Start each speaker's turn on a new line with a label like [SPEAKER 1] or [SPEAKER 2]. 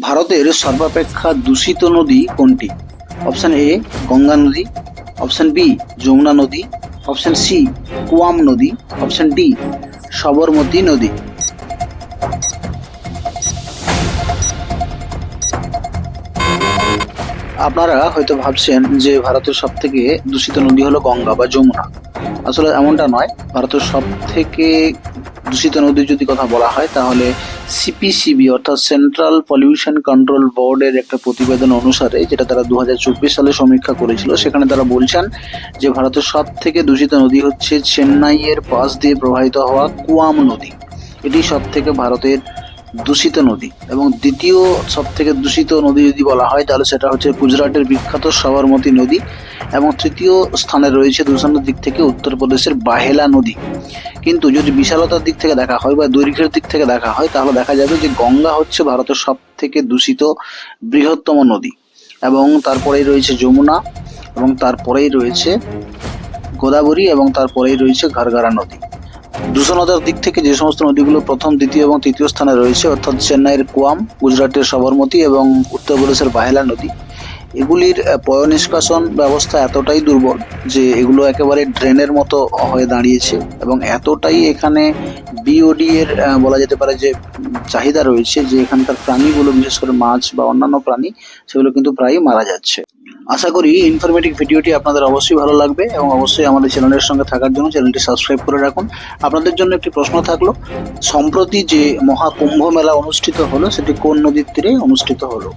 [SPEAKER 1] ভারতের সর্বাপেক্ষা দূষিত নদী কোনটি? অপশন এ, গঙ্গা নদী। অপশন বি, যমুনা নদী। অপশন সি, কুয়াম নদী। অপশন ডি, সবরমতী নদী। আপনারা হয়তো ভাবছেন যে ভারতের সব থেকে দূষিত নদী হলো গঙ্গা বা যমুনা। আসলে এমনটা নয়। ভারতের সব থেকে দূষিত নদীর যদি কথা বলা হয়, তাহলে সিপিসিবি অর্থাৎ সেন্ট্রাল পলিউশন কন্ট্রোল বোর্ডের একটা প্রতিবেদন অনুসারে, যেটা তারা দু হাজার চব্বিশ সালে সমীক্ষা করেছিল, সেখানে তারা বলছেন যে ভারতের সব থেকে দূষিত নদী হচ্ছে চেন্নাইয়ের পাশ দিয়ে প্রবাহিত হওয়া কুয়াম নদী। এটি সব থেকে ভারতের দূষিত নদী। এবং দ্বিতীয় সব থেকে দূষিত নদী যদি বলা হয়, তাহলে সেটা হচ্ছে গুজরাটের বিখ্যাত সবরমতী নদী এবং তৃতীয় স্থানে রয়েছে দূষণের দিক থেকে উত্তরপ্রদেশের বাহেলা নদী। কিন্তু যদি বিশালতার দিক থেকে দেখা হয় বা দৈর্ঘ্যের দিক থেকে দেখা হয়, তাহলে দেখা যাবে যে গঙ্গা হচ্ছে ভারতের সব থেকে দূষিত বৃহত্তম নদী। এবং তারপরেই রয়েছে যমুনা এবং তারপরেই রয়েছে গোদাবরী এবং তারপরেই রয়েছে ঘারঘারা নদী। দূষণতার দিক থেকে যে সমস্ত নদীগুলো প্রথম দ্বিতীয় এবং তৃতীয় স্থানে রয়েছে অর্থাৎ চেন্নাইয়ের কুয়াম গুজরাটের সবরমতী এবং উত্তরপ্রদেশের বাহেলা নদী এগুলির আহ, পয় নিষ্কাশন ব্যবস্থা এতটাই দুর্বল যে এগুলো একেবারে ড্রেনের মতো হয়ে দাঁড়িয়েছে এবং এতটাই এখানে বিওডি এর বলা যেতে পারে যে চাহিদা রয়েছে যে এখানকার প্রাণীগুলো বিশেষ করে মাছ বা অন্যান্য প্রাণী সেগুলো কিন্তু প্রায়ই মারা যাচ্ছে। আশা করি ইনফরমেটিভ ভিডিওটি আপনাদের অবশ্যই ভালো লাগবে এবং অবশ্যই আমাদের চ্যানেলের সঙ্গে থাকার জন্য চ্যানেলটি সাবস্ক্রাইব করে রাখুন। আপনাদের জন্য একটি প্রশ্ন থাকল, সম্প্রতি যে মহাকুম্ভ মেলা অনুষ্ঠিত হলো, সেটি কোন নদীর তীরে অনুষ্ঠিত হলো?